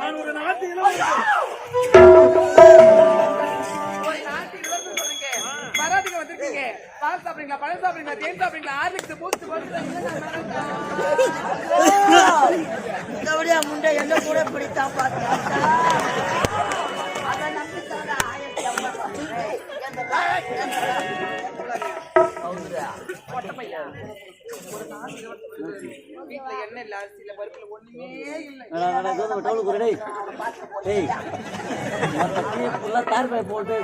நான் ஒரு நாட்டு மராட்டிக்கு வந்திருக்கீங்க பால் சாப்பிடுறீங்களா பழம் சாப்பிடுறீங்களா தேன் சாப்பிடுறீங்களா ஆர்லிக்ஸ் பூஸ்ட் போட்டு முண்டை என்ன கூட பிடித்தா பார்த்தா வீட்டுல என்ன இல்ல அரிசியில பருப்புல ஒண்ணுமே இல்ல. தார் பாய் போட்டு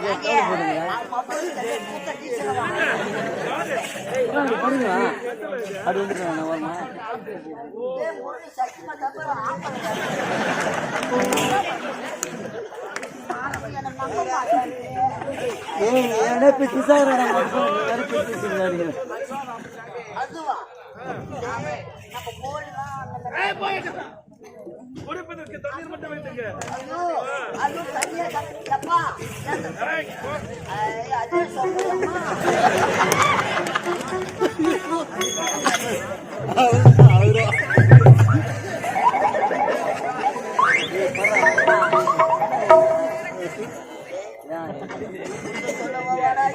குடிப்பதற்கு தண்ணீர் மட்டும் வைத்துங்க அது தண்ணியா கலப்பா அது சொல்லுமா அவரு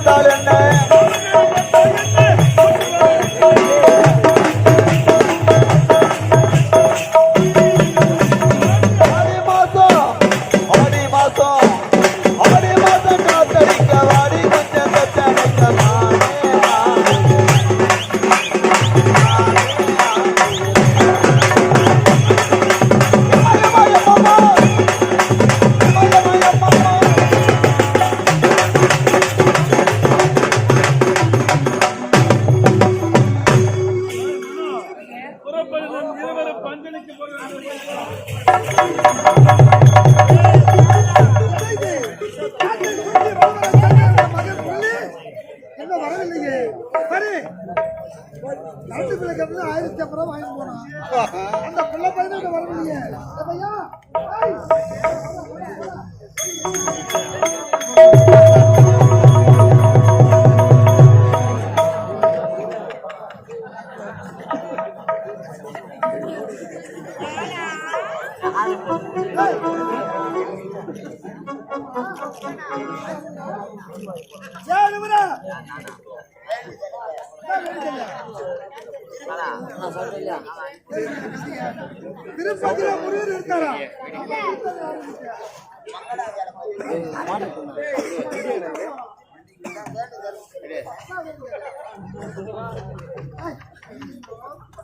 பார்த்தால் என்ன? இன்னும் வரவில்லையே சரி ரெண்டு பிள்ளை ஆயிரத்தி ஐம்பது வாங்கி போனான் அந்த பிள்ளை பையன் வரவில்லையே ஐயா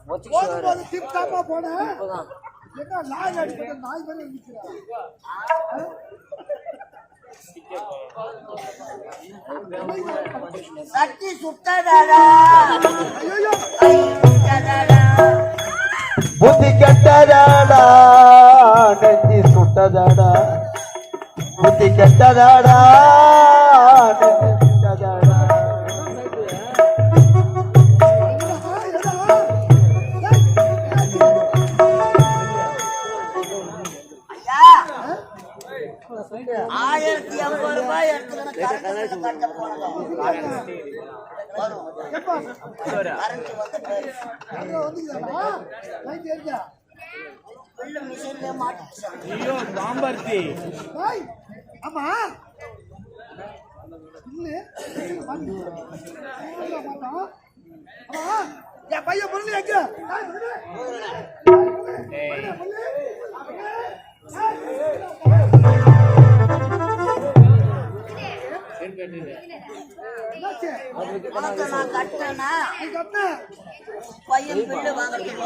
போகும்போது டிப் என்ன நாய் நாய் மாதிரி சட்டி சுட்டதாடா. ஐயோ சுட்டதாடா புத்தி கெட்டதாடா நெஞ்சி சுட்டதாடா. புத்தி கெட்டதாடா நெஞ்சி சுட்டதாடா. ஐயா ஆயிரத்தி ஐம்பது ரூபாய் எடுத்துக்கணும் ஐயோ பாம்பர்த்தி ஆமா என் பையன் பொருள் உனக்கு நான் கட்டினேன்னா நீ கட்ட பையன் பில்லு வாங்குறதுக்கு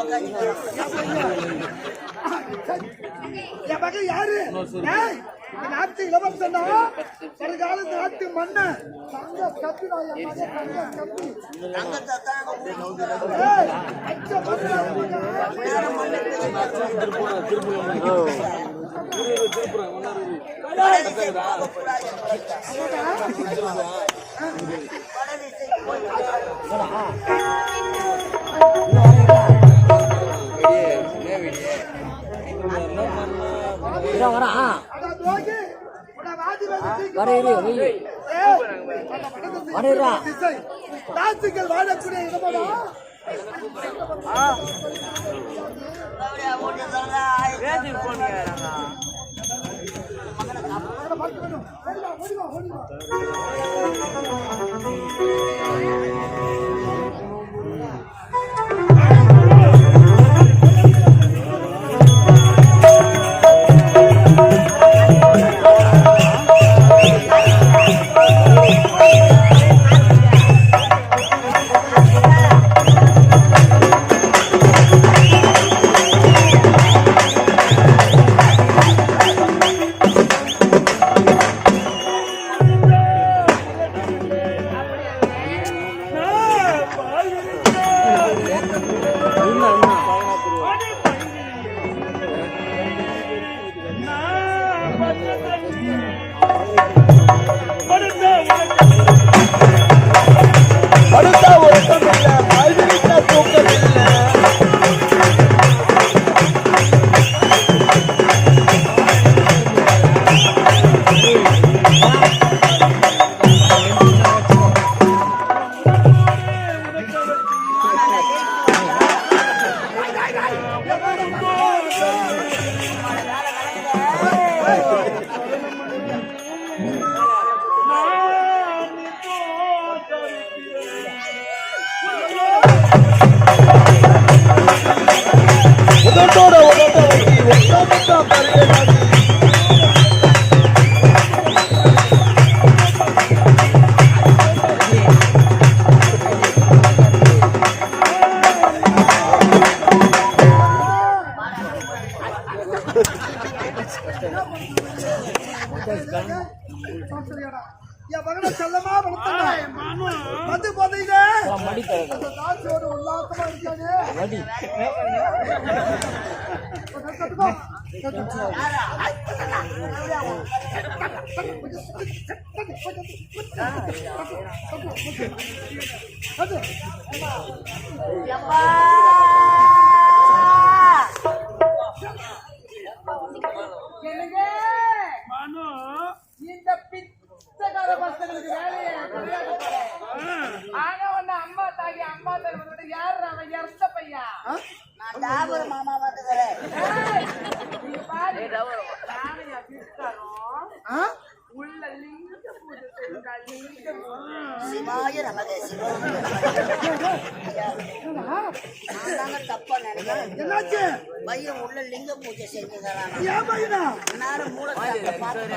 என் பக்கம் யாரு? நாட்டு இளவரசனா வருகால நாட்டு மன்னன் தங்க கப்பி வர ராசிகள் வாழக்கூடிய இடமாடா. அவனை Don't do that, don't do that, don't do that, don't do that, இந்த பிச்சைக்கார பசங்களுக்கு வேலையை ஆனா ஒண்ணு அம்மா தாகி அம்மா தருவது யாரு அவன்? இறந்த பையன்? நான் டாபர் மாமா வந்துக்கிறேன் ஏய், இங்க பாரு. நானும் என் வீட்டுக்காரரும் உள்ள லிங்க பூஜை செய்யுங்க, லிங்க பூஜை. சிவாய நமக தாங்க தப்பா நினைக்கிறேன் என்னாச்சு? பையன் உள்ள லிங்க பூஜை பார்த்து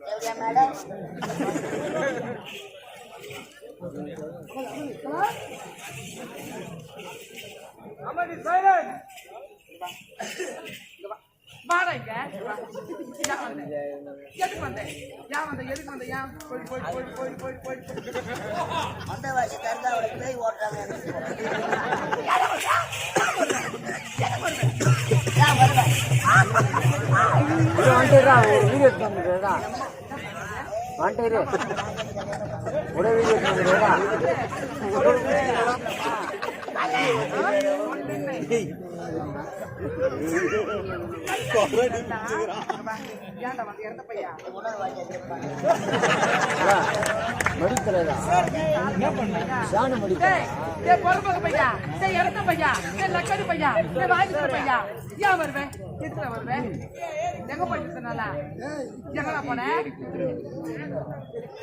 எப்படியா மேடம்? வாடா இங்க. வா. ஏன் வந்த? எதுக்கு வந்த? ஏன் வந்த? எதுக்கு வந்த? ஏன்? போய், போய், போய், போய், போய், போய், அந்த வாசி தந்தாவோட பேய் ஓட்டுறாங்க எனக்கு. ஏன் வருவேன் வந்துடுறா ஒரு வீடியோ எடுத்து வந்துடுறா ஒரே வீடியோ எடுத்து வந்துடுறா ஏன்டா பொறுப்புக்கு பையா. பையா. பையா. பையா. ஏன் வருவேன்? வருவேன்? எங்க போயிட்டு எங்கடா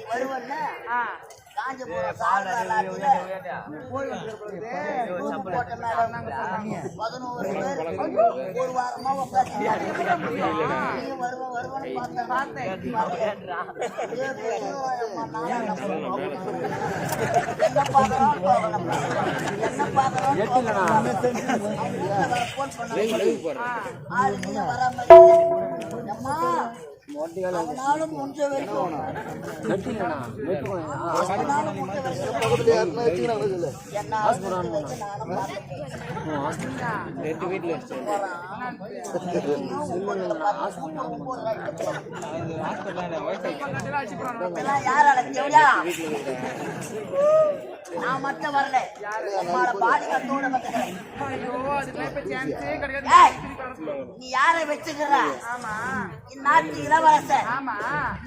வருவல்ல ஆ, ஒரு வாரமா? என்ன பார்க்கறோம் நான் மட்டும் வரல. பாடி கட்டோட ஐயோ, அதுக்கெல்லாம் இப்ப கிடையாது. நீ யாரை வச்சுக்கிற? ஆமா. இந்நாட்டு இளவரசர். ஆமா.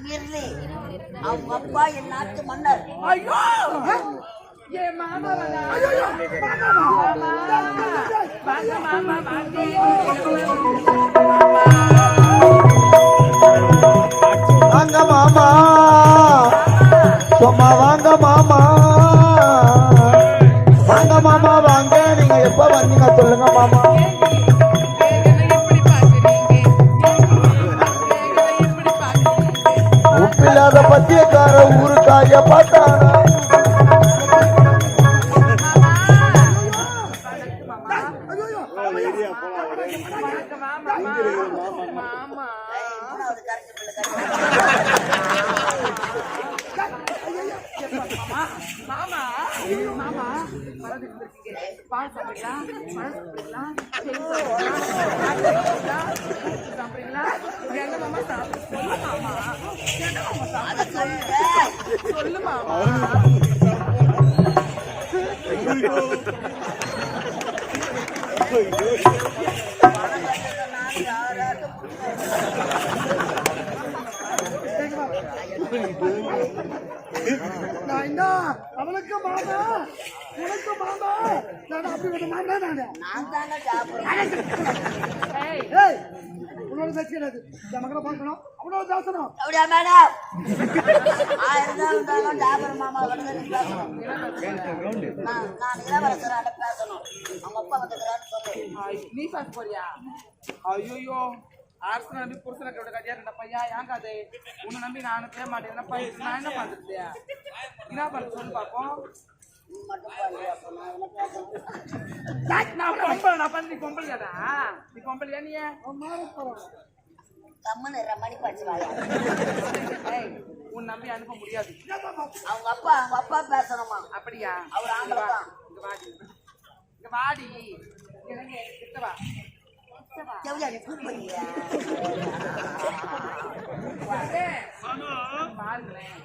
மிர்லி அவங்க அப்பா என் நாட்டு மன்னர். ஐயோ! ஏ மாமா வந்தா. மாமா. வாங்க மாமா. வாங்க வாங்க மாமா. உப்பில்லாத பத்தியக்கார ஊருக்காய பார்த்தானா? மூணாவது கரைச்சி பிள்ளை மாமா மாமா வரது இருக்கீங்க பால் சாப்பிடுறீங்களா? பழம் சாப்பிடுறீங்களா? சாப்பிடுறீங்களா? என்ன மாமா சாப்பிடு மாமா. என்ன மாமா சாப்பிடு சொல்லு மாமா. நான் என்ன? அவனுக்கு மாமா? உனக்கு மாமா? நான் அப்படி ஒரு மாமா நானு. நான் தாங்க சாப்பிடுறேன். ஏய். உன்னோட பேசுகிறது என் மகளை பார்க்கணும். அவனோட பேசணும் அப்படியா மேடம்? ஆயிரம் தான் மாமா வந்து நான் பேசணும் அவங்க அப்பா நீ போறியா? ஐயோ அரசனை நம்பி புருஷனை கூட கட்டியா ரெண்ட பையா? ஏங்க அது? உன்னை நம்பி நான் அனுப்பவே மாட்டேன். நான் என்ன பண்றது? என்ன பண்ண சொல்லு பாப்போம் நீ பொம்பளையாடா? நீ பொம்பளையா நீ? கம்முன்னு இரு, மணி படிச்சு வாயா. ஏய் உன் நம்பி அனுப்ப முடியாது. அவங்க அப்பா அவங்க அப்பா பேசணுமா? அப்படியா? அவர் ஆம்பளை. இங்க வாடி. இங்க வாடி. கிட்ட வா. கிட்ட வா செவிலியா, நீ கூப்பிடுறியா? ஏய், மனோ பாருங்களேன்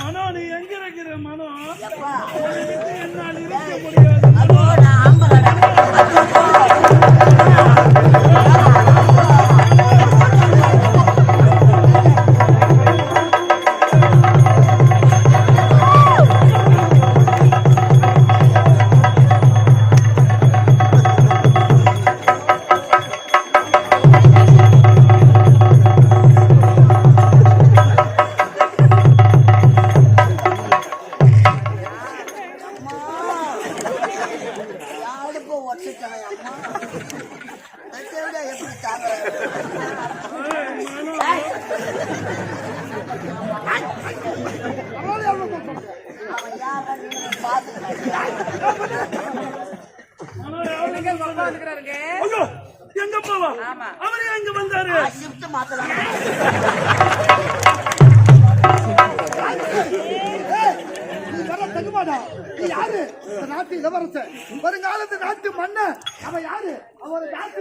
மனோ நீ எங்க இருக்கிற மனோ என்னால் இருக்க முடியாது நீ யாரு? இந்த நாட்டு இளவரசன். வருங்காலத்து நாட்டு மன்னன் அவன் யாரு? அவன் நாட்டு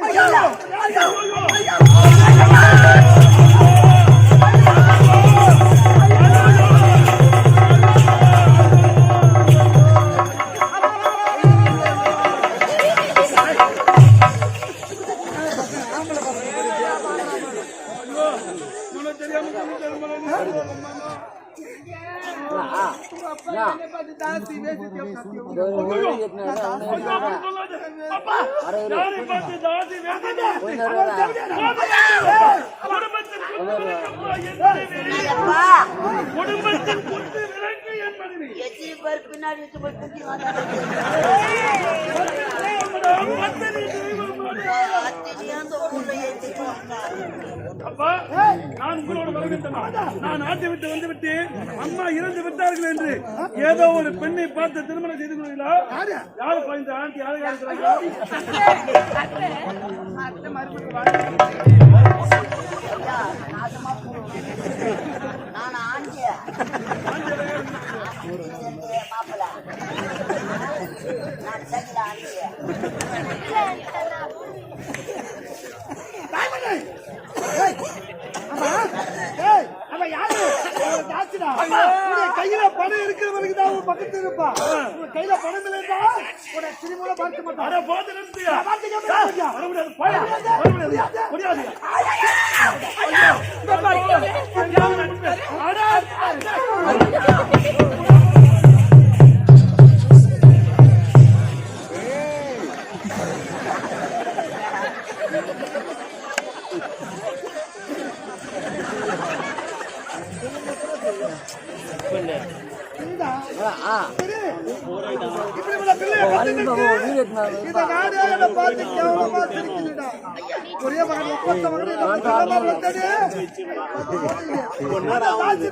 குடும்பத்தின். எத்தனை பேர் பின்னாடி வச்சு போய் அப்பா நான் உங்களோடு வர வேண்டுமா நான் நாட்டை விட்டு வந்து விட்டேன் அம்மா இறந்து விட்டார்கள் என்று ஏதோ ஒரு பெண்ணை பார்த்து திருமணம் செய்து கொள்வீங்களா யாரு பாய்ந்த ஆண்டி யாரு. நான் ஆண்டியா? மாப்பிள்ளை. நான் சகில ஆண்டியா? ஏய், அவன் யாரு அவன் தாச்சுடா உன்னுடைய கையில பணம் இருக்கிறவனுக்கு தான் அவன் பக்கத்து இருப்பா. உன் கையில பணம் இல்லைன்னா உன்னை திரும்ப பார்க்க மாட்டான். போது முடியாது. முடியாது ஒரே மகன் ஒப்பந்த மகன் என்னை பார்த்து கேவலமா வந்து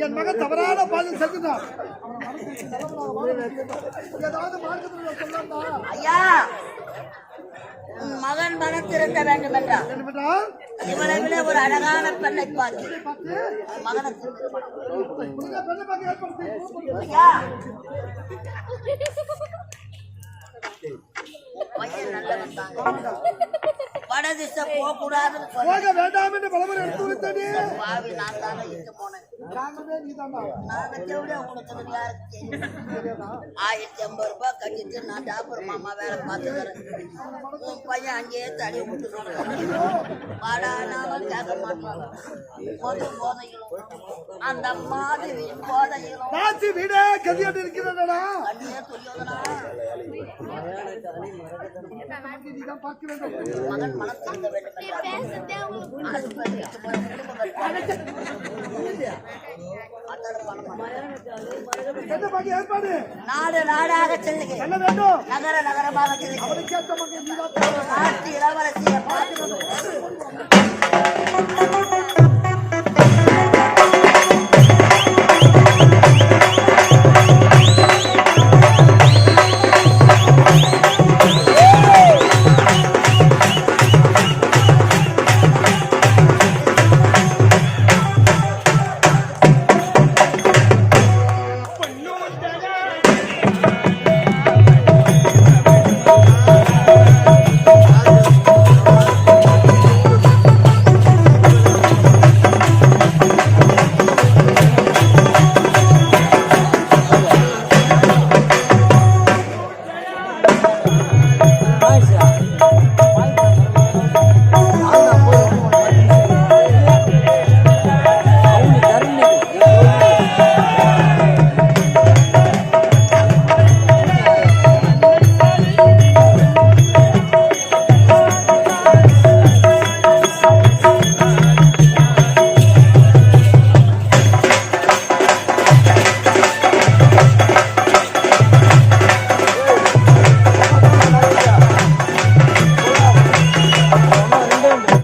என் மகன் தவறான பாதையில் சென்றுட்டான் ஏதாவது மார்க்கத்தில் சொல்லா ஐயா மகன் மனம் திருந்த வேண்டும் பண்றான் இவளை விட ஒரு அழகான பெண்ணை பார்த்து. மகனை பையன் நல்லவன் தாங்க. வடதிசை போக கூடாதுன்னு போக வேண்டாம் என்று பலமுறை எடுத்து விட்டடி பாவி நான் தானே இட்டு போனேன். தெரியும்? ஆயிரத்தி ஐம்பது ரூபாய் கட்டிட்டு நான் டாக்டர் மாமா வேலை பார்த்துக்கிறேன் உன் பையன் அங்கேயே தடி விட்டுருவாங்க வாடானாலும் கேட்க மாட்டாங்க பொது போதையிலும். அந்த மாதிரி போதையிலும். நாச்சி வீடே கதியாட்டு இருக்கிறதா மகன் வேண்டும் நாடு நாடாக வேண்டும். நகர நகரமாக நாட்டு இளவரசியை பார்த்து